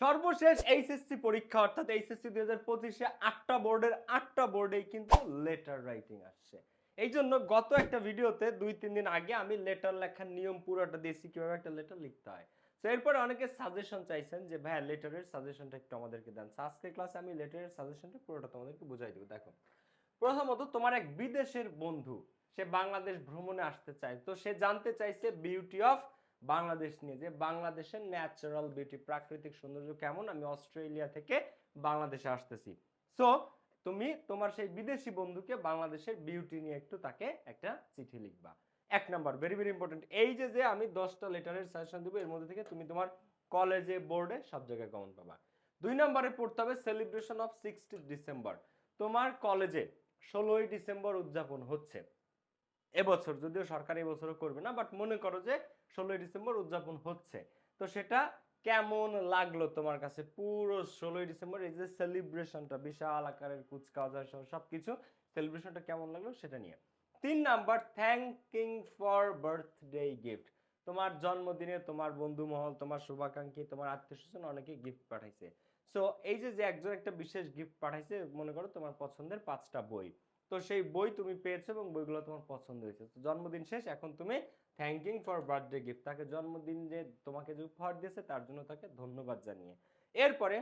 সর্বশেষ এইচএসসি পরীক্ষা, অর্থাৎ এইচএসসি দুই হাজার পঁচিশে আটটা বোর্ডের আটটা বোর্ডেই কিন্তু লেটার রাইটিং আসছে। এই জন্য গত একটা ভিডিওতে দুই তিন দিন আগে আমি লেটার লেখার নিয়ম পুরোটা দিয়েছি, কীভাবে একটা লেটার লিখতে হয়। তো এরপরে অনেকে সাজেশন চাইছেন যে ভাই লেটারের সাজেশনটা একটু আমাদেরকে দেন। আজকের ক্লাসে আমি লেটারের সাজেশনটা পুরোটা তোমাদেরকে বুঝাই দেবো। দেখো, প্রথমত তোমার এক বিদেশের বন্ধু, সে বাংলাদেশ ভ্রমণে আসতে চায়। তো সে জানতে চাইছে বিউটি অফ বাংলাদেশ নিয়ে যে বাংলাদেশের ন্যাচারাল বিউটি প্রাকৃতিক সৌন্দর্য কেমন? আমি অস্ট্রেলিয়া থেকে বাংলাদেশে আসতেছি। সো তুমি তোমার সেই বিদেশি বন্ধুকে বাংলাদেশের বিউটি নিয়ে একটু তাকে একটা চিঠি লিখবা। এক নাম্বার ভেরি ভেরি ইম্পর্টেন্ট এই যে যে আমি দশটা লেটারের সাজেশন দেবো, এর মধ্যে থেকে তুমি তোমার কলেজে বোর্ডে সব জায়গায় কমন পাবা। দুই নম্বরে পড়তে হবে সেলিব্রেশন অফ সিক্সটি ডিসেম্বর তোমার কলেজে ষোলোই ডিসেম্বর উদযাপন হচ্ছে। এবছর, যদিও সরকার এবছরও করবে না বাট মনে করো যে ষোলোই ডিসেম্বর উদযাপন হচ্ছে। তো সেটা কেমন লাগল তোমার কাছে? পুরো ষোলোই ডিসেম্বর, এই যে সেলিব্রেশনটা বিশাল আকারের কুচকাওয়াজ সহ সবকিছু সেলিব্রেশনটা কেমন লাগল সেটা নিয়ে। তিন number thanking for birthday gift তোমার জন্মদিনে তোমার বন্ধু মহল তোমার শুভাকাঙ্ক্ষী, তোমার আত্মীয় স্বজন অনেকে গিফট পাঠাইছে। সো এই যে যে একজন একটা বিশেষ গিফট পাঠাইছে, মনে করো তোমার পছন্দের পাঁচটা বই। তো সেই বই তুমি পেয়েছ এবং বইগুলো তোমার পছন্দ হয়েছে। তো জন্মদিন শেষ, এখন তুমি থ্যাঙ্কিং ফর বার্থডে গিফট তাকে জন্মদিন যে তোমাকে যে উপহার দিয়েছে তার জন্য তাকে ধন্যবাদ জানিয়ে। এরপরে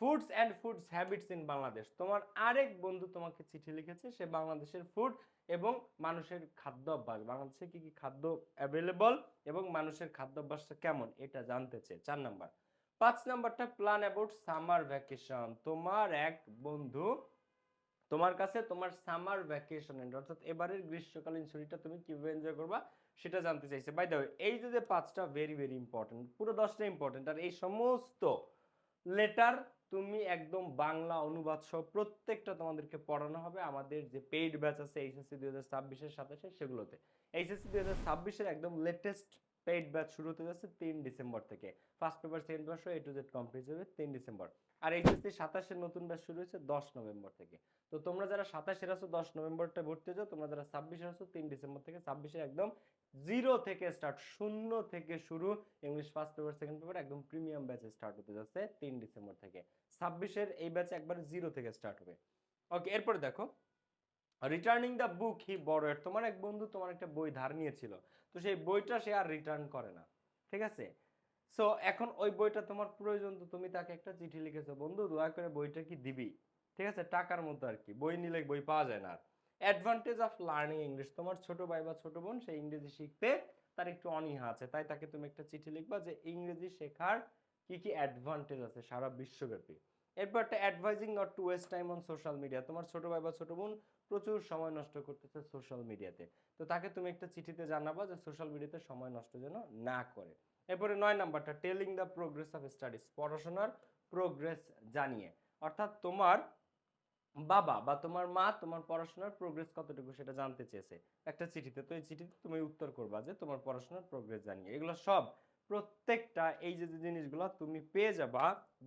foods and foods habits in Bangladesh তোমার আরেক বন্ধু তোমাকে চিঠি লিখেছে, সে বাংলাদেশের ফুড এবং মানুষের খাদ্য অভ্যাস, বাংলাদেশে কি কি খাদ্য অ্যাভেলেবল এবং মানুষের খাদ্য অভ্যাসটা কেমন, এটা জানতে চেয়ে চার নাম্বার, পাঁচ নাম্বারটা প্ল্যান অ্যাবাউট সামার ভ্যাকেশন তোমার এক বন্ধু তোমার কাছে তোমার সামার ভ্যাকেশন এন্ড অর্থাৎ এবারের গ্রীষ্মকালীন ছুটিটা তুমি কীভাবে এনজয় করবা সেটা জানতে চাইছে। বাই দ্য এই যে যে পাঁচটা ভেরি ভেরি ইম্পর্টেন্ট পুরো দশটা ইম্পর্টেন্ট আর এই সমস্ত লেটার তুমি একদম বাংলা অনুবাদ সহ প্রত্যেকটা তোমাদেরকে পড়ানো হবে আমাদের যে পেইড ব্যাচ আছে এইচএসসি দুই হাজার ছাব্বিশের সাতাশে সেগুলোতে। এইচএসসি দুই হাজার ছাব্বিশের একদম লেটেস্ট পেইড ব্যাচ শুরু হতে যাচ্ছে তিন ডিসেম্বর থেকে। ফার্স্ট পেপার সেকেন্ড পেপার সহ এ টু জেড কমপ্লিট হবে তিন ডিসেম্বর। আর এইচএসসি সাতাশের নতুন ব্যাচ শুরু হয়েছে দশ নভেম্বর থেকে। তো তোমরা যারা সাতাশের আছো, দশ নভেম্বরটা ভর্তি যাও তোমরা যারা ছাব্বিশের আছো, তিন ডিসেম্বর থেকে ছাব্বিশে একদম জিরো থেকে স্টার্ট শূন্য থেকে শুরু English first paper second paper একদম প্রিমিয়াম ব্যাচে স্টার্ট হতে যাচ্ছে তিন ডিসেম্বর থেকে। ছাব্বিশের এই ব্যাচে একবার জিরো থেকে স্টার্ট হবে। ওকে এরপরে দেখো। রিটার্নিং দ্য বুক হি বড় তোমার এক বন্ধু তোমার একটা বই ধার নিয়েছিল। তো সেই বইটা সে আর রিটার্ন করে না। ঠিক আছে? সো এখন ওই বইটা তোমার প্রয়োজন তো তুমি তাকে একটা চিঠি লিখেছো, বন্ধু, দয়া করে বইটা কি দিবি? ঠিক আছে? টাকার মতো আর কি। বই নিলে বই পাওয়া যায় না অ্যাডভান্টেজ অফ লার্নিং ইংলিশ তোমার ছোট ভাই বা ছোট বোন, সে ইংরেজি শিখতে তার একটু অনীহা আছে, তাই তাকে তুমি একটা চিঠি লিখবা যে ইংরেজি শেখার কি কি অ্যাডভান্টেজ আছে সারা বিশ্বব্যাপী। এরপর একটা advising not to waste time on social media তোমার ছোট ভাই বা ছোট বোন প্রচুর সময় নষ্ট করতেছে সোশ্যাল মিডিয়াতে তো। তাকে তুমি একটা চিঠিতে জানাবা যে সোশ্যাল মিডিয়াতে সময় নষ্ট যেন না করে। এরপরে নয় নাম্বারটা telling the progress of studies পড়াশোনার প্রোগ্রেস জানিয়ে। অর্থাৎ তোমার বাবা বা তোমার মা তোমার পড়াশোনার প্রোগ্রেস কতটুকু সেটা জানতে চেয়েছে। একটা চিঠিতে, তো এই চিঠিতে তুমি উত্তর করবা যে তোমার পড়াশোনার প্রোগ্রেস জানিয়ে। এগুলো সব প্রত্যেকটা এই যে যে জিনিসগুলো তুমি পেয়ে যাবা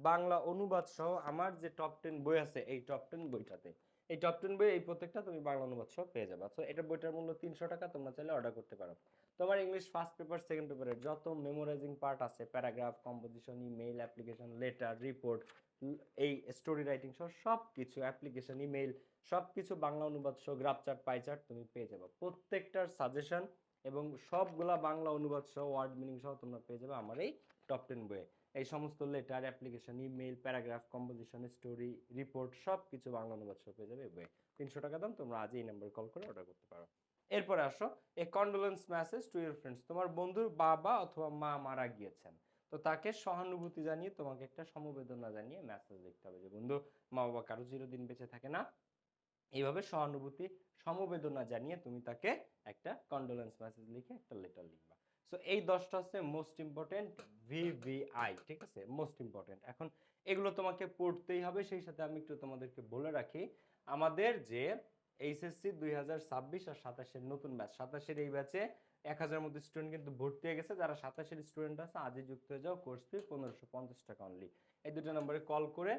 বাংলা অনুবাদ সহ আমার যে টপ টেন বই আছে, এই টপ টেন বইটাতে। এই টপ টেন বই এই প্রত্যেকটা তুমি বাংলা অনুবাদ সহ পেয়ে যাবা। তো এটা বইটার মূল্য তিনশো টাকা, তোমরা চাইলে অর্ডার করতে পারো। তোমার ইংলিশ ফার্স্ট পেপার সেকেন্ড পেপারের যত মেমোরাইজিং পার্ট আছে paragraph composition email application letter report এই স্টোরি রাইটিং সহ সব কিছু অ্যাপ্লিকেশন ইমেইল সব কিছু বাংলা অনুবাদ সহ গ্রাফ চার্ট পাই চার্ট তুমি পেয়ে যাবে। প্রত্যেকটার সাজেশন এবং সবগুলা বাংলা অনুবাদ সহ ওয়ার্ড মিনিং সহ তোমরা পেয়ে যাবে আমার এই টপ টেন বইয়ে। এই সমস্ত letter application email paragraph composition story report সব কিছু বাংলা অনুবাদ সহ পেয়ে যাবে। বইয়ে তিনশো টাকা দাম, তোমরা আজ এই নাম্বার কল করে অর্ডার করতে পারো। এরপরে আসো a condolence message to your friends তোমার বন্ধুর বাবা অথবা মা মারা গিয়েছেন। তো তাকে সহানুভূতি জানিয়ে তোমাকে একটা সমবেদনা জানিয়ে মেসেজ লিখতে হবে যে, বন্ধু, মা বাবা কারও চিরদিন বেঁচে থাকে না। এইভাবে সহানুভূতি, সমবেদনা জানিয়ে তুমি তাকে একটা কন্ডোলেন্স মেসেজ লিখে একটা লেটার লিখবা। সো এই দশটা হচ্ছে মোস্ট ইম্পর্টেন্ট ভিভিআই ঠিক আছে? মোস্ট ইম্পর্টেন্ট এখন এগুলো তোমাকে পড়তেই হবে, সেই সাথে আমি একটু তোমাদেরকে বলে রাখি। আমাদের যে এইচএসসি দুই হাজার ছাব্বিশ আর সাতাশের নতুন ব্যাচ সাতাশের এই ব্যাচে এক হাজার মধ্যে স্টুডেন্ট কিন্তু ভর্তি হয়ে গেছে। যারা সাতাশের স্টুডেন্ট আছে, আজই যুক্ত হয়ে যাও কোর্স ফি পনেরোশো পঞ্চাশ টাকা অনলি এই দুটো নম্বরে কল করে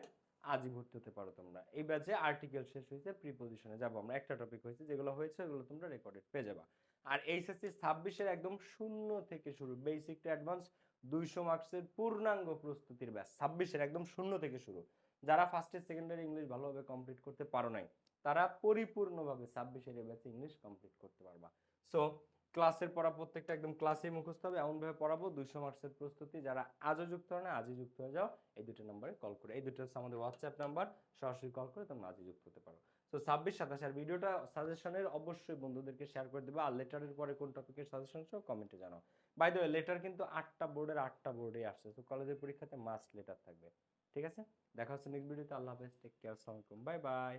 আজই ভর্তি হতে পারো তোমরা। এই ব্যাচে আর্টিকেল শেষ হয়েছে প্রিপোজিশনে যাব আমরা, একটা টপিক হয়েছে, যেগুলো হয়েছে, ওগুলো তোমরা রেকর্ডেড পেয়ে যাবা। আর এইচএসসি ছাব্বিশের একদম শূন্য থেকে শুরু বেসিক টু অ্যাডভান্স দুইশো মার্কসের পূর্ণাঙ্গ প্রস্তুতির ব্যাস ছাব্বিশের একদম শূন্য থেকে শুরু। যারা ফার্স্ট ইয়ার সেকেন্ডারি ইংলিশ ভালোভাবে কমপ্লিট করতে পারো নাই, তারা পরিপূর্ণভাবে ছাব্বিশের এই ব্যাচে ইংলিশ কমপ্লিট করতে পারবা। সো ক্লাসের পড়া প্রত্যেকটা একদম ক্লাসে মুখস্থ হবে, এমনভাবে পড়াবো, দুইশো মার্কসের প্রস্তুতি, যারা আজও যুক্ত হয় না, আজই যুক্ত হয়ে যাও, এই দুটো নম্বরে কল করে, এই দুটো হচ্ছে আমাদের হোয়াটসঅ্যাপ নাম্বার সরাসরি কল করে তোমরা আজই যুক্ত হতে পারো। তো ছাব্বিশ সাতাশ আর ভিডিওটা সাজেশনের অবশ্যই বন্ধুদেরকে শেয়ার করে দেবে। আর লেটারের পরে কোন টপিকের সাজেশন সহ কমেন্টে জানাও। বাই দ্য লেটার কিন্তু আটটা বোর্ডের আটটা বোর্ডে আসছে, তো কলেজের পরীক্ষাতে মাস্ট লেটার থাকবে। ঠিক আছে? দেখা হচ্ছে নেক্সট ভিডিওতে আল্লাহ হাফেজ। টেক কেয়ার সালামালাইকুম বাই বাই